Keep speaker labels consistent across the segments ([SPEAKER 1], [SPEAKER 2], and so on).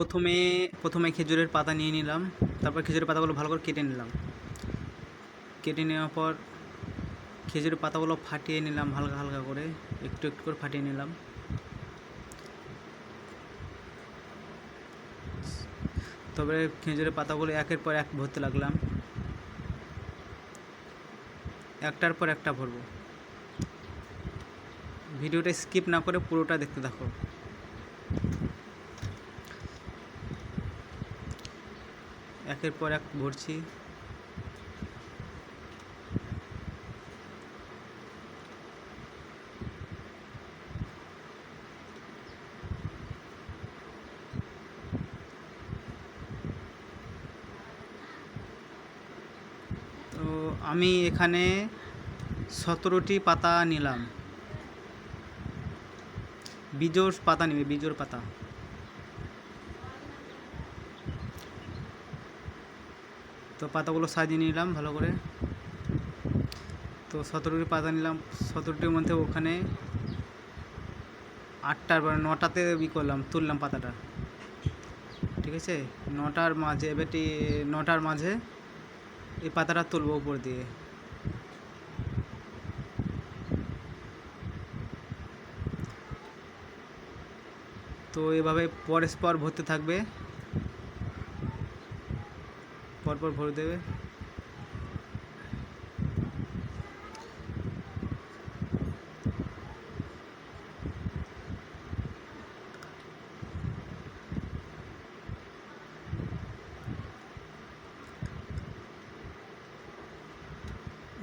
[SPEAKER 1] প্রথমে প্রথমে খেজুরের পাতা নিয়ে নিলাম, তারপর খেজুরের পাতাগুলো ভালো করে কেটে নিলাম। কেটে নেওয়ার পর খেজুরের পাতাগুলো ফাটিয়ে নিলাম, হালকা হালকা করে, একটু একটু করে ফাটিয়ে নিলাম। তবে খেজুরের পাতাগুলো একের পর এক ভরতে লাগলাম। একটার পর একটা ভরবো। ভিডিওটা স্কিপ না করে পুরোটা দেখতে থাকো। একের পর এক ভরছি। তো আমি এখানে সতেরোটি পাতা নিলাম। বিজোর পাতা নিবে বিজোর পাতা। তো পাতাগুলো সাজিয়ে নিলাম ভালো করে। তো সতেরোটি পাতা নিলাম, সতেরোটির মধ্যে ওখানে আটটার পরে নটাতে ই করলাম, তুললাম পাতাটা। ঠিক আছে? নটার মাঝে এবারটি নটার মাঝে এই পাতাটা তুলবো উপর দিয়ে। তো এভাবে পরস্পর ভরতে থাকবে। পরপর ভরে দেবে।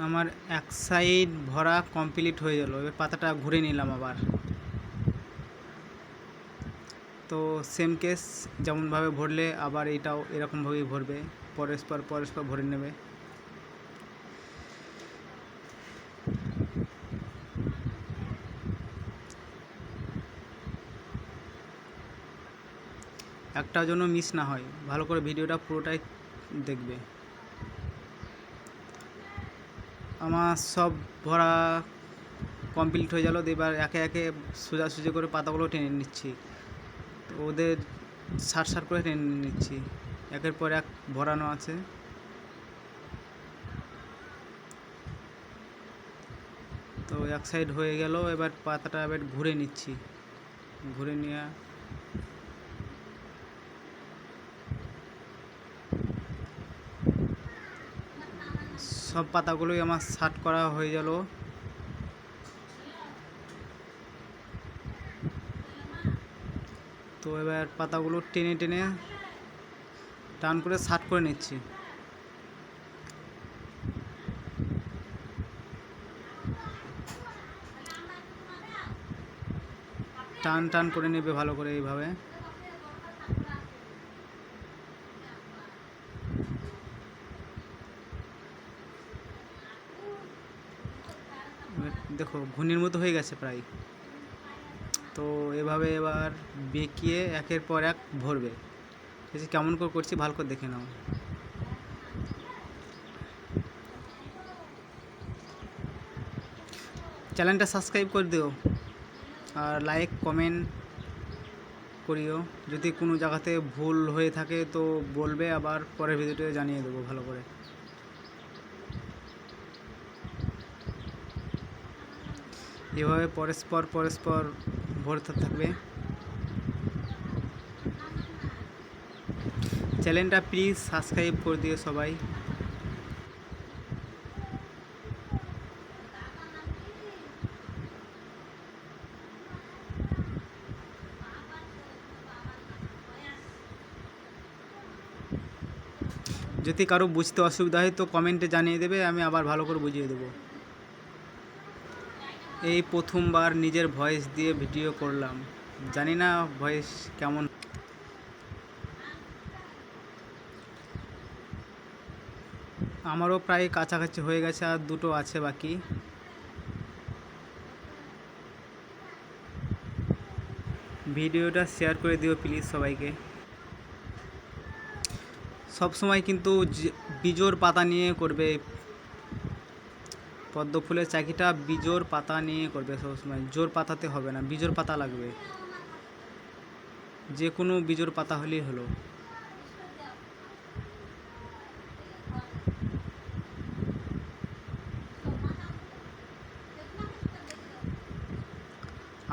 [SPEAKER 1] আমার এক সাইড ভরা কমপ্লিট হয়ে গেল। এবার পাতাটা ঘুরে নিলাম আবার। তো সেম কেস যেমনভাবে ভরলে আবার এটাও এরকমভাবেই ভরবে। পরস্পর পরস্পর ভরে নেবে। একটাও জন্য মিস না হয়, ভালো করে ভিডিওটা পুরোটাই দেখবে। আমার সব ভরা কমপ্লিট হয়ে গেল, এবার একে একে সোজাসুজি করে পাতাগুলো টেনে নিচ্ছি। ওদের সার সার করে টেনে নিচ্ছি। একের পর এক ভরানো আছে। তো এক সাইড হয়ে গেল, এবার পাতাটা এবার ঘুরে নিচ্ছি। ঘুরে নিয়ে সব পাতাগুলোই আমার শার্ট করা হয়ে গেল। তো এবার পাতাগুলো টেনে টেনে টান করে শার্ট করে নিচ্ছি। টান টান করে নেবে ভালো করে এইভাবে। দেখো ঘূর্ণির মতো হয়ে গেছে প্রায়। তো এভাবে এবার বেঁকিয়ে একের পর এক ভরবে। আছে কেমন করে করছি, ভালো করে দেখে নাও। চ্যানেলটা সাবস্ক্রাইব করে দিও আর লাইক, কমেন্ট করিও। যদি কোনো জায়গাতে ভুল হয়ে থাকে তো বলবে, আবার পরের ভিডিওতে জানিয়ে দেবো ভালো করে। এভাবে পরস্পর পরস্পর ভরতে থাকবে। চ্যানেলটা প্লিজ সাবস্ক্রাইব করে দিও সবাই। যদি কারও বুঝতে অসুবিধা হয় তো কমেন্টে জানিয়ে দেবে, আমি আবার ভালো করে বুঝিয়ে দেবো। এই প্রথমবার নিজের ভয়েস দিয়ে ভিডিও করলাম। জানি না ভয়েস কেমন আমারও প্রায় কাছাকাছি হয়ে গেছে আর দুটো আছে বাকি। ভিডিওটা শেয়ার করে দিও প্লিজ সবাইকে। সব সময় কিন্তু বিজোর পাতা নিয়ে করবে। পদ্ম ফুলের চাকিটা বিজোর পাতা নিয়ে করবে সবসময় জোর পাতাতে হবে না বিজোর পাতা লাগবে। যে কোনো বীজোর পাতা হলেই হলো।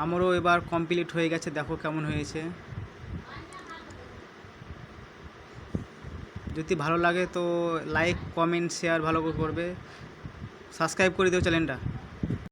[SPEAKER 1] আমারও এবার কমপ্লিট হয়ে গেছে, দেখো কেমন হয়েছে। যদি ভালো লাগে তো লাইক কমেন্ট শেয়ার ভালো করে করবে। সাবস্ক্রাইব করে দিও চ্যানেলটা।